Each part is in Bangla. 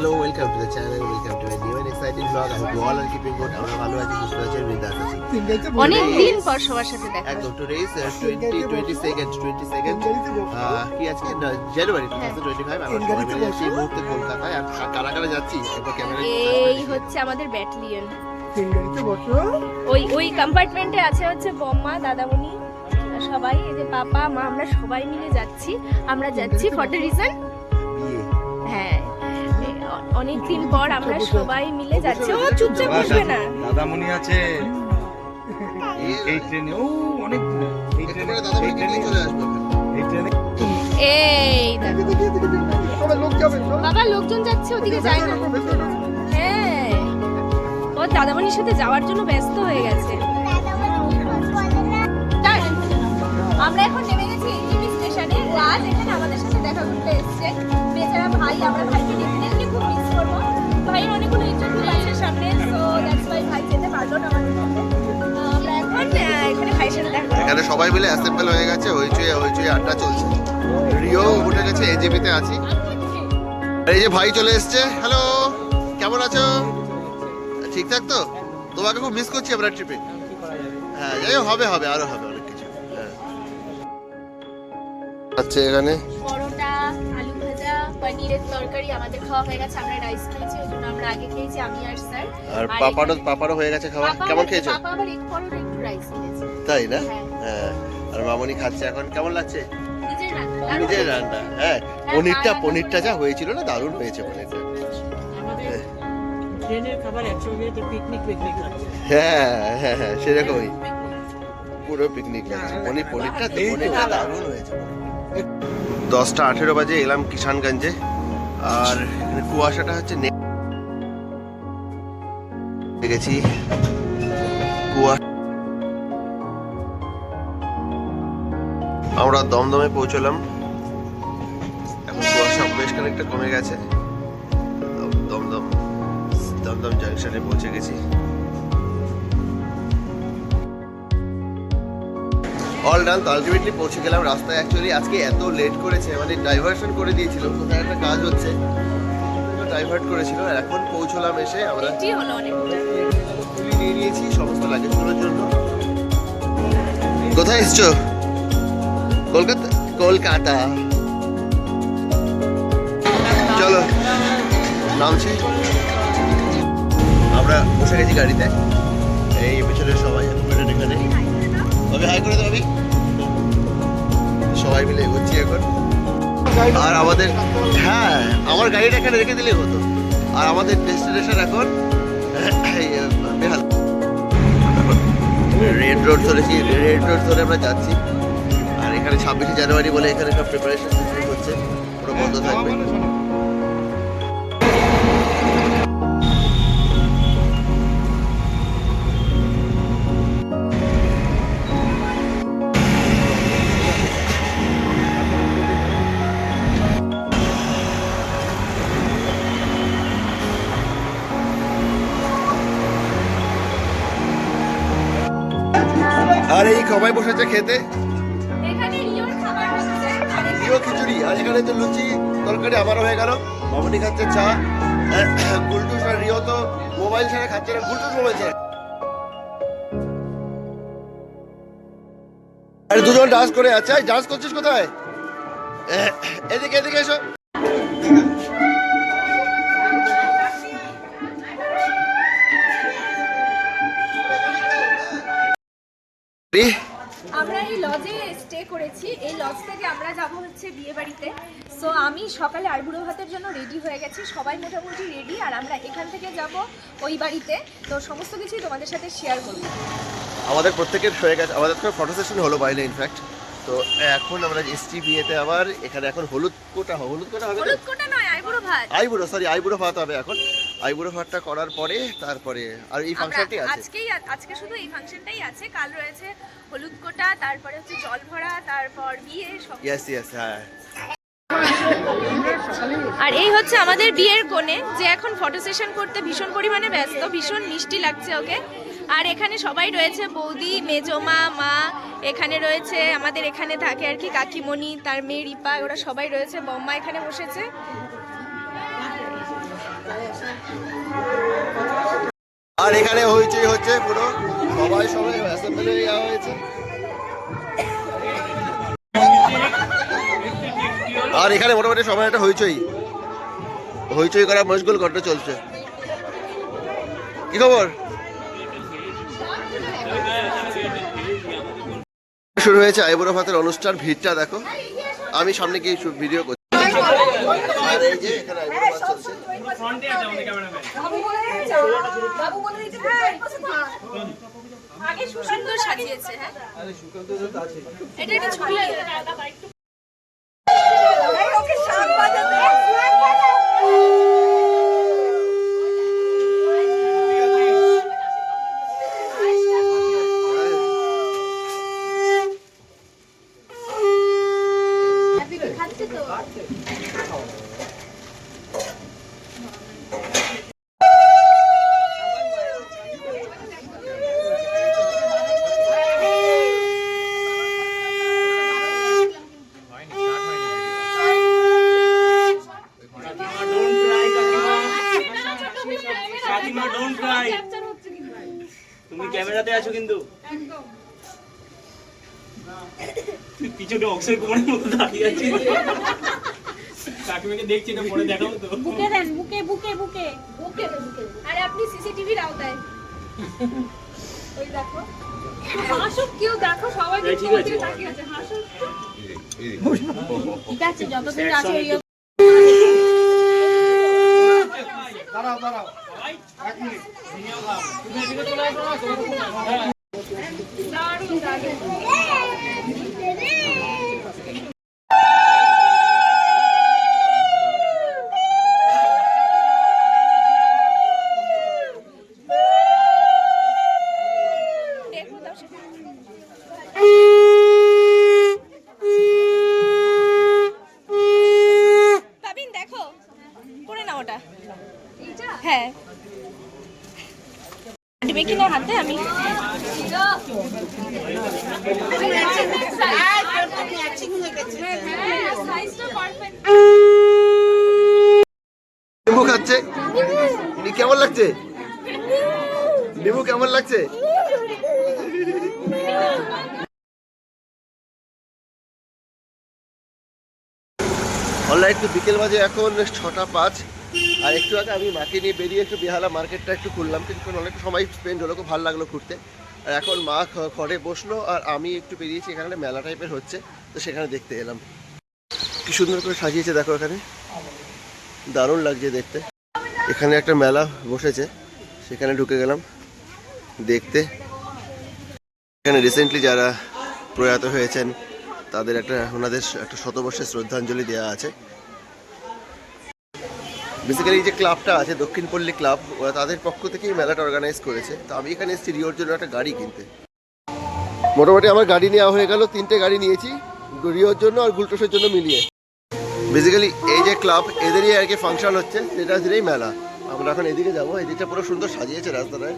Hello, welcome to the channel. Welcome to a new and exciting vlog. I hope you all are keeping good. আমরা ভালো আছি সুস্থ আছি বৃন্দাস আছি। অনেক দিন পর সবার সাথে দেখা একদম today is twenty twenty second twenty second কি আজকে? January two thousand twenty five আমরা সবাই মিলে যাচ্ছি এই মুহূর্তে কলকাতায় আর কারা কারা যাচ্ছি? একবার ক্যামেরা এই হচ্ছে আমাদের ব্যাটালিয়ন ওই ওই কম্পার্টমেন্টে আছে হচ্ছে বম্মা দাদামণি সবাই এই যে পাপা মা আমরা সবাই মিলে যাচ্ছি। আমরা যাচ্ছি ফর দ্য রিজন অনেক দিন পর আমরা সবাই মিলে যাচ্ছি। ও চুপচাপ বসবে না। দাদামণি আছে। এই ট্রেনে ও অনেক এই ট্রেনে দাদা এই ট্রেনে চলে আসব। এই ট্রেনে এই দেখো বাবা লোকজন যাচ্ছে ওদিকে যায় না। হ্যাঁ। ও দাদামণির সাথে যাওয়ার জন্য ব্যস্ত হয়ে গেছে? আমরা এখন নেমে গেছি স্টেশনে। রাজ এখানে আমাদের সাথে দেখা করতে এসেছে। বেচারা ভাই আমরা ভাইকে সবাই মিলে অ্যাসেম্বল হয়ে গেছে, হইচই হইচই, আড্ডা চলছে। রিও উঠে গেছে এজিবিতে আছি। এই যে ভাই চলে এসছে। হ্যালো কেমন আছো? ঠিকঠাক তো? তোমাকে খুব মিস করছি আমরা ট্রিপে হ্যাঁ যাই হবে হবে, আরও হবে, অনেক কিছু। হ্যাঁ। আচ্ছা এখানে? পনিরের তরকারি আমাদের খাওয়া হয়ে গেছে আমরা রাইস খেয়েছি ওই জন্য আমরা আগে খেয়েছি আমি আর স্যার আর পাপারও পাপারও হয়ে গেছে খাওয়া? কেমন খেয়েছো? পাপা আবার এক পরোটা একটু রাইস খেয়েছে। তাই না? হ্যাঁ। হ্যাঁ। আর মামনি খাচ্ছে এখন কেমন লাগছে? নিজের রান্না। রান্না হ্যাঁ। পনিরটা পনিরটা যা হয়েছিল না দারুণ হয়েছে পনিরটা। আমাদের ট্রেনের খাবার একসঙ্গে তো পিকনিক পিকনিক হচ্ছে হ্যাঁ হ্যাঁ হ্যাঁ সেরকমই। পুরো পিকনিক লাগছে। পনির পনিরটা পনিরটা দারুণ হয়েছে। দশটা আঠেরো বাজে এলাম কিষানগঞ্জে। আর এখানে কুয়াশাটা হচ্ছে গেছি। কুয়া আমরা দমদমে পৌঁছলাম। এখন কুয়াশা বেশ খানিকটা কমে গেছে। দমদম দমদম জাংশনে পৌঁছে গেছি। অল ডান তো আলটিমেটলি পৌঁছে গেলাম রাস্তায় অ্যাকচুয়ালি আজকে এত লেট করেছে মানে ডাইভারশন করে দিয়েছিল কোথায় একটা কাজ হচ্ছে। ডাইভার্ট করেছিল আর এখন পৌঁছলাম এসে আমরা নিয়ে নিয়েছি সমস্ত লাগেজগুলোর জন্য। কোথায় এসছো? কলকাতা কলকাতা। চলো নামছি। আমরা বসে গেছি গাড়িতে। এই পেছনে সবাই এখন এখানে। সবাই মিলে এগোচ্ছি এখন। আর আমাদের হ্যাঁ আমার গাড়িটা এখানে রেখে দিলেই হতো। আর আমাদের ডেস্টিনেশন এখন বেহাল। রেড রোড ধরেছি রেড রোড ধরে আমরা যাচ্ছি। আর এখানে ছাব্বিশে জানুয়ারি বলে এখানে সব প্রিপারেশন হচ্ছে। পুরো বন্ধ থাকবে। আর এই সবাই বসেছে খেতে। প্রিয় খিচুড়ি আর এখানে তো লুচি তরকারি আমারও হয়ে গেল। মামনি খাচ্ছে চা। গুলটুস আর রিও তো মোবাইল ছাড়া খাচ্ছে না গুলটুস মোবাইল ছাড়া। আর দুজন ডান্স করে আছে। ডান্স করছিস কোথায়? এদিকে এদিকে এসো। রে, আমরা এই লজে স্টে করেছি। এই লজ থেকে আমরা যাব হচ্ছে বিয়ে বাড়িতে। সো আমি সকালে আইবুড়ো ভাতের জন্য রেডি হয়ে গেছি। সবাই মোটামুটি রেডি আর আমরা এখান থেকে যাব ওই বাড়িতে। তো সমস্ত কিছুই তোমাদের সাথে শেয়ার করব। আমাদের প্রত্যেকের হয়ে গেছে আমাদের তো ফটো সেশন হলো বাইরে ইনফ্যাক্ট তো এখন আমরা এসটি বিয়েতে আবার। এখানে এখন হলুদ কোটা হলুদ কোটা হবে হলুদ কোটা নয় আইবুড়ো ভাত। আইবুড়ো সরি আইবুড়ো ভাত হবে এখন। আইবুড়ো ভাতটা করার পরে তারপরে আর এই ফাংশনটি আছে। আজকেই আজকে শুধু এই ফাংশনটাই আছে। কাল রয়েছে হলুদ কোটা তারপরে হচ্ছে জল ভরা তারপর বিয়ে সব ইয়েস ইয়েস হ্যাঁ। আর এই হচ্ছে আমাদের বিয়ের কোণে যে এখন ফটো সেশন করতে ভীষণ পরিমাণে ব্যস্ত ভীষণ মিষ্টি লাগছে ওকে। আর এখানে সবাই রয়েছে বৌদি মেজমা মা এখানে রয়েছে আমাদের এখানে থাকে আর কি কাকিমণি তার মেয়ে রিপা ওরা সবাই রয়েছে বম্মা এখানে বসেছে। আর এখানে হইচই হচ্ছে পুরো। সবাই সবাই অ্যাসেম্বল হয়ে যাওয়া হয়েছে। আর এখানে মোটামুটি সবাই একটা হইচই। হইচই করা মশগুল ঘটনা চলছে। কি খবর? শুরু হয়েছে আইবুড়ো ভাতের অনুষ্ঠান ভিড়টা দেখো। আমি সামনে গিয়ে ভিডিও করছি। আর এই যে এখানে আইবুড়ো ভাত চলছে। আগে সুন্দর সাজিয়েছে হ্যাঁ? এটা একটা ছবি খাচ্ছে তো কাকিমা ডোন্ট ক্রাই তুমি ক্যামেরাতে আছো কিন্তু তুই অক্ষয় কুমারের মতো দাঁড়িয়ে আছিস কাকিমাকে দেখছি এটা পরে দেখাবো তো। বুকে দেন বুকে বুকে বুকে। বুকে বুকে। আরে আপনি সিসিটিভির আওতায়। ওই দেখো। হাসুক কেউ দেখো সবাই ঠিক আছে। হাসুক ঠিক আছে যতদিন আছে ওই দারুণ Thank you. অলরাইট তো বিকেল বাজে এখন, ছটা পাঁচ। আর একটু আগে আমি মাকে নিয়ে বেরিয়ে একটু বেহালা মার্কেটটা একটু খুললাম কিন্তু অনেক সময় স্পেন্ড হলো, খুব ভালো লাগল ঘুরতে। আর এখন মা ঘরে বসল, আর আমি একটু বেরিয়েছি, এখানে একটা মেলা টাইপের হচ্ছে, তো সেখানে দেখতে এলাম। কি সুন্দর করে সাজিয়েছে, দেখো এখানে। দারুণ লাগছে দেখতে। এখানে একটা মেলা বসেছে, সেখানে ঢুকে গেলাম, দেখতে। এখানে রিসেন্টলি যারা প্রয়াত হয়েছেন, তাদের একটা, ওনাদের একটা শতবর্ষের শ্রদ্ধাঞ্জলি দেওয়া আছে। বেসিক্যালি এই যে ক্লাবটা আছে, দক্ষিণ পল্লী ক্লাব ওরা তাদের পক্ষ থেকেই মেলাটা অর্গানাইজ করেছে। তো আমি এখানে এসেছি রিওর জন্য একটা গাড়ি কিনতে। মোটামুটি আমার গাড়ি নেওয়া হয়ে গেল, তিনটে গাড়ি নিয়েছি, রিওর জন্য আর গুলটোসের জন্য মিলিয়ে। বেসিক্যালি এই যে ক্লাব এদেরই আর কি ফাংশন হচ্ছে, সেটা দিয়েই মেলা। আমরা এখন এদিকে যাব এদিকটা পুরো সুন্দর সাজিয়েছে রাস্তাটায়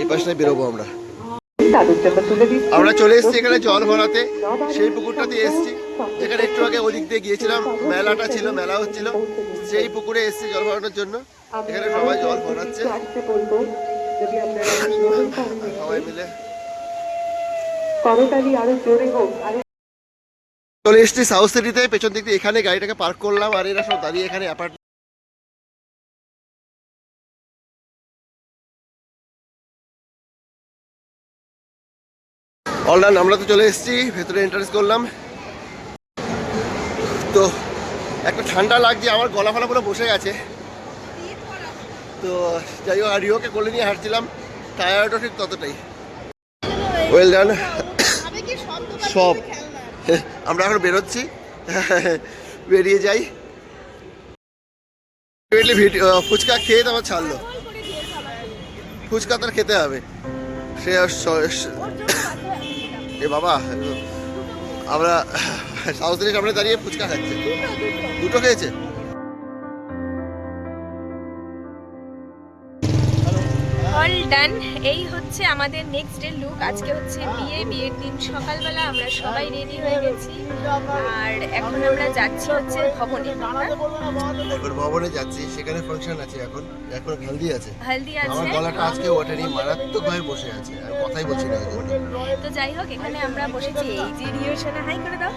এই পাশটায় বেরোবো আমরা। আমরা চলে এসেছি এখানে জল ভরাতে সেই পুকুরটাতে এসেছি। যেখানে একটু আগে ওদিক দিয়ে গিয়েছিলাম, মেলাটা ছিল, মেলা হচ্ছিল। সেই পুকুরে এসেছি জল ভরানোর জন্য এখানে সবাই জল ভরাচ্ছে। সবাই মিলে করতালি আরও জোরে হোক চলে এসেছি সাউথ সিটিতে পেছন দিক দিয়ে এখানে গাড়িটাকে পার্ক করলাম আর এরা সব দাঁড়িয়ে এখানে অ্যাপার্ট অলরাউন্ড আমরা তো চলে এসেছি ভেতরে এন্ট্রান্স করলাম। তো একটা ঠান্ডা লাগছে, আমার গলা ফলা পুরো বসে গেছে। তো যাই হোক, আর রিওকে কোলে নিয়ে হাঁটছিলাম টায়ার্ডও ঠিক ততটাই। ওয়েল ডান সব। আমরা এখন বেরোচ্ছি, বেরিয়ে যাই। ভিডিও ফুচকা খেয়ে তো আমার ছাড়লো। ফুচকা তার খেতে হবে। স- এ বাবা আমরা সাউথ সামনে দাঁড়িয়ে ফুচকা খাচ্ছে। দুটো খেয়েছে? ডান এই হচ্ছে আমাদের নেক্সট ডে লুক আজকে হচ্ছে বিয়ে বিয়ের দিন সকালবেলা আমরা সবাই রেডি হয়ে গেছি। আর এখন আমরা যাচ্ছি হচ্ছে ভবনে? এখন ভবনে যাচ্ছি সেখানে ফাংশন আছে এখন। এখন হেলদি আছে। হলদি আছে। আমার গলাটা আজকে ওঠেনি মারাত্মক ভাবে বসে আছে আর কথাই বলছি না তো যাই হোক এখানে আমরা বসেছি। এই যে রিও সোনা হাই করে দাও।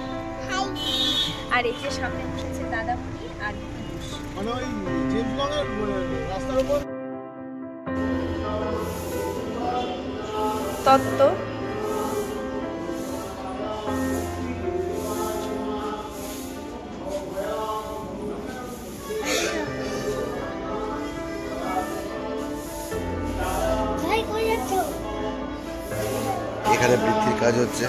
আর এই যে সামনে বসেছে দাদা মুনি আর পিয়ুষ। তত্ত্ব। এখানে বৃদ্ধির কাজ হচ্ছে।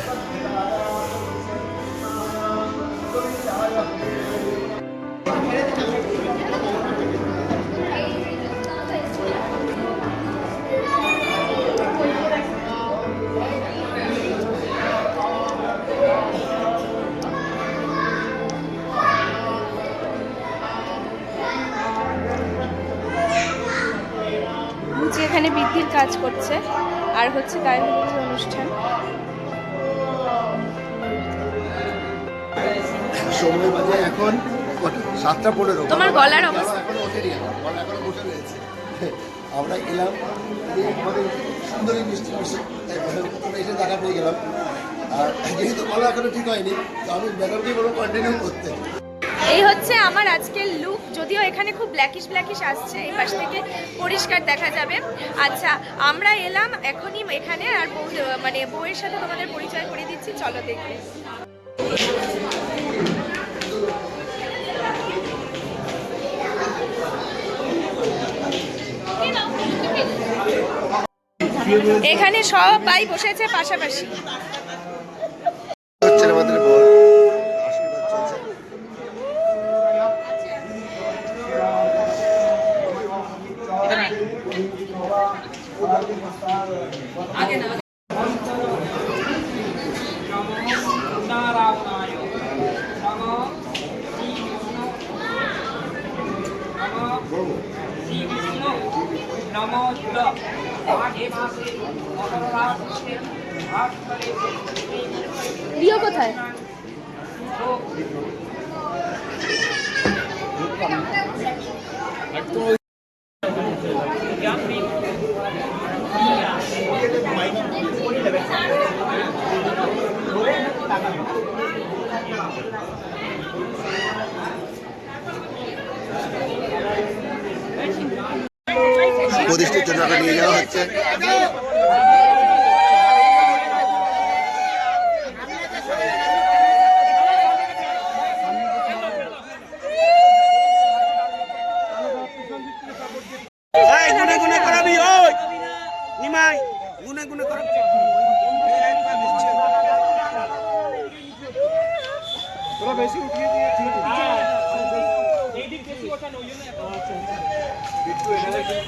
সময় বাজে এখন সাতটা পনেরো। তোমার গলার অবস্থা এখনও ওঠেনি গলা এখনও বসে রয়েছে। আমরা এলাম এই সুন্দরী মিষ্টি মিষ্টি এসে দেখা পেয়ে গেলাম। আর যেহেতু গলা এখনও ঠিক হয়নি তো আমি ম্যাডামকে বলব কন্টিনিউ করতে। এই হচ্ছে আমার আজকের লুক যদিও এখানে খুব ব্ল্যাকিশ ব্ল্যাকিশ আসছে এই পাশ থেকে পরিষ্কার দেখা যাবে। আচ্ছা আমরা এলাম এখনই এখানে আর বউ মানে বউয়ের সাথে তোমাদের পরিচয় করে দিচ্ছি। চলো দেখবে এখানে সব সবাই বসেছে পাশাপাশি। নম নম প্রিয় কোথায়? প্রতিষ্ঠির ওকে নিয়ে যাওয়া হচ্ছে এই গুনে গুনে করাবি ওই নিমাই গুনে গুনে করাবি তোরা বেশি উঠিয়ে দিয়ে ঠিক এইদিক বেশি ওঠানো ওই জন্য এত বিট্টু এখানে কিন্তু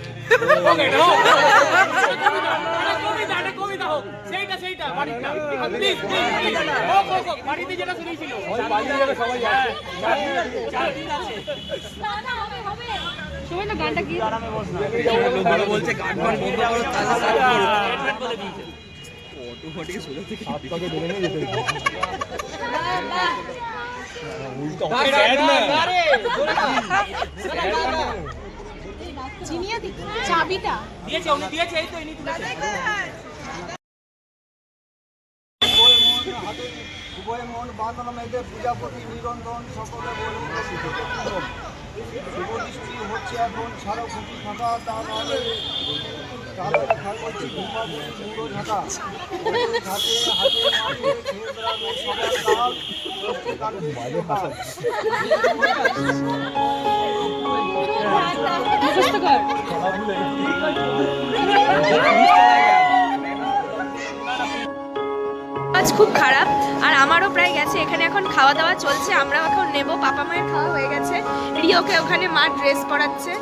এই দেখো, দেখো, দেখো, দেখো, দেখো। এই জন্য বলেছিলাম চশমাটা খুলতে অবস্ট্রাকশন আসছে তো না, করো। Advert বলে দিয়েছে। উনি দিয়েছে, এই তো ইনি তুলেছে। উভয় মন বাঁধন মেঘে পূজাপতি নিরঞ্জন সকলে বলুন শুভ হচ্ছে এখন সারা খুঁটি ফাঁকা তা নাহলে তাহলে ঘুমাবুড়ি মুড়ো হাতে হাতে কাল আজ খুব খারাপ, আর আমারও প্রায় গেছে। এখানে এখন খাওয়া দাওয়া চলছে আমরা এখন নেব। পাপা মায়ের খাওয়া হয়ে গেছে। রিওকে ওখানে মা ড্রেস পরাচ্ছে।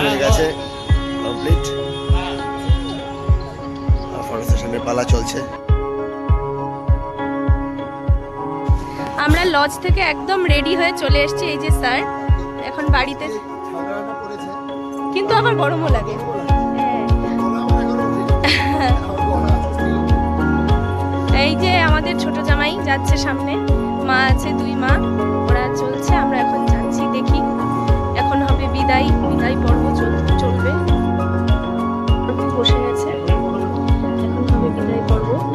হয়ে গেছে পালা চলছে। আমরা লজ থেকে একদম রেডি হয়ে চলে এসেছি। এই যে স্যার এখন বাড়িতে কিন্তু আবার গরমও লাগে। হ্যাঁ। এই যে আমাদের ছোট জামাই যাচ্ছে সামনে। মা আছে দুই মা। ওরা চলছে আমরা এখন যাচ্ছি দেখি। এখন হবে বিদায়। বিদায় পর্ব চল- চলবে। বসে গেছে। এখন হবে বিদায় পর্ব।